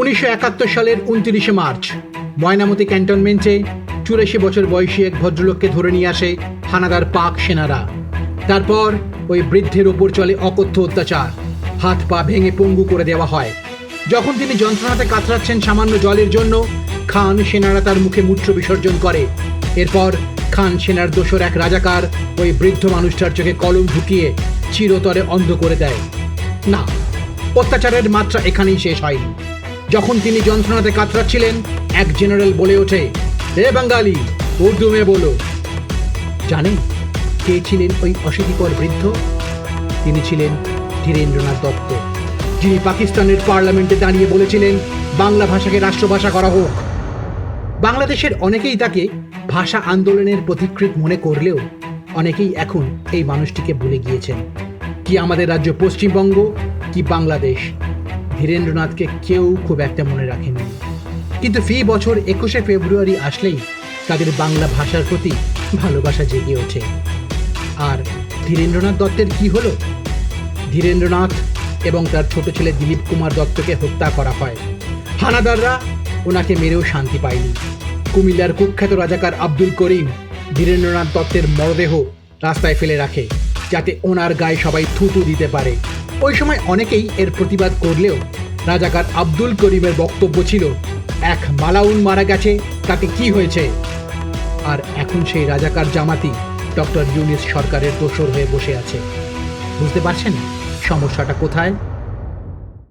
উনিশশো একাত্তর সালের উনত্রিশে মার্চ, ময়নামতি ক্যান্টনমেন্টে চুরাশি বছর বয়সী এক ভদ্রলোককে ধরে নিয়ে আসে হানাদার পাক সেনারা। তারপর ওই বৃদ্ধের ওপর চলে অকথ্য অত্যাচার। হাত পা ভেঙে পঙ্গু করে দেওয়া হয়। যখন তিনি যন্ত্রণাতে কাতরাচ্ছেন সামান্য জলের জন্য, খান সেনারা তার মুখে মূত্র বিসর্জন করে। এরপর খান সেনার দোসর এক রাজাকার ওই বৃদ্ধ মানুষটার চোখে কলম ঢুকিয়ে চিরতরে অন্ধ করে দেয়। না, অত্যাচারের মাত্রা এখানেই শেষ হয়নি। যখন তিনি যন্ত্রণাতে কাতরাচ্ছিলেন, এক জেনারেল বলে ওঠে, হে বাঙালি, উর্দু মে বলো। জানেন কে ছিলেন ওই অশীতিকর বৃদ্ধ? তিনি ছিলেন ধীরেন্দ্রনাথ দত্ত, যিনি পাকিস্তানের পার্লামেন্টে দাঁড়িয়ে বলেছিলেন, বাংলা ভাষাকে রাষ্ট্রভাষা করা হোক। বাংলাদেশের অনেকেই তাকে ভাষা আন্দোলনের পথিকৃৎ মনে করলেও অনেকেই এখন এই মানুষটিকে ভুলে গিয়েছেন। কি আমাদের রাজ্য পশ্চিমবঙ্গ, কি বাংলাদেশ? ধীরেন্দ্রনাথকে কেউ খুব একটা মনে রাখেনি কিন্তু ফি বছর একুশে ফেব্রুয়ারি আসলেই তাদের বাংলা ভাষার প্রতি ভালোবাসা জেগে ওঠে। আর ধীরেন্দ্রনাথ দত্তের কি হলো? ধীরেন্দ্রনাথ এবং তার ছোট ছেলে দিলীপ কুমার দত্তকে হত্যা করা হয়। হানাদাররা ওনাকে মেরেও শান্তি পায়নি। কুমিল্লার কুখ্যাত রাজাকার আব্দুল করিম ধীরেন্দ্রনাথ দত্তের মরদেহ রাস্তায় ফেলে রাখে, যাতে ওনার গায়ে সবাই থুতু দিতে পারে। ওই সময় অনেকেই এর প্রতিবাদ করলেও রাজাকার আব্দুল করিমের বক্তব্য ছিল, এক মালাউন মারা গেছে, তাতে কি হয়েছে? আর এখন সেই রাজাকার জামাতি ডক্টর ইউনিস সরকারের দোসর হয়ে বসে আছে। বুঝতে পারছেন? সমস্যাটা কোথায়?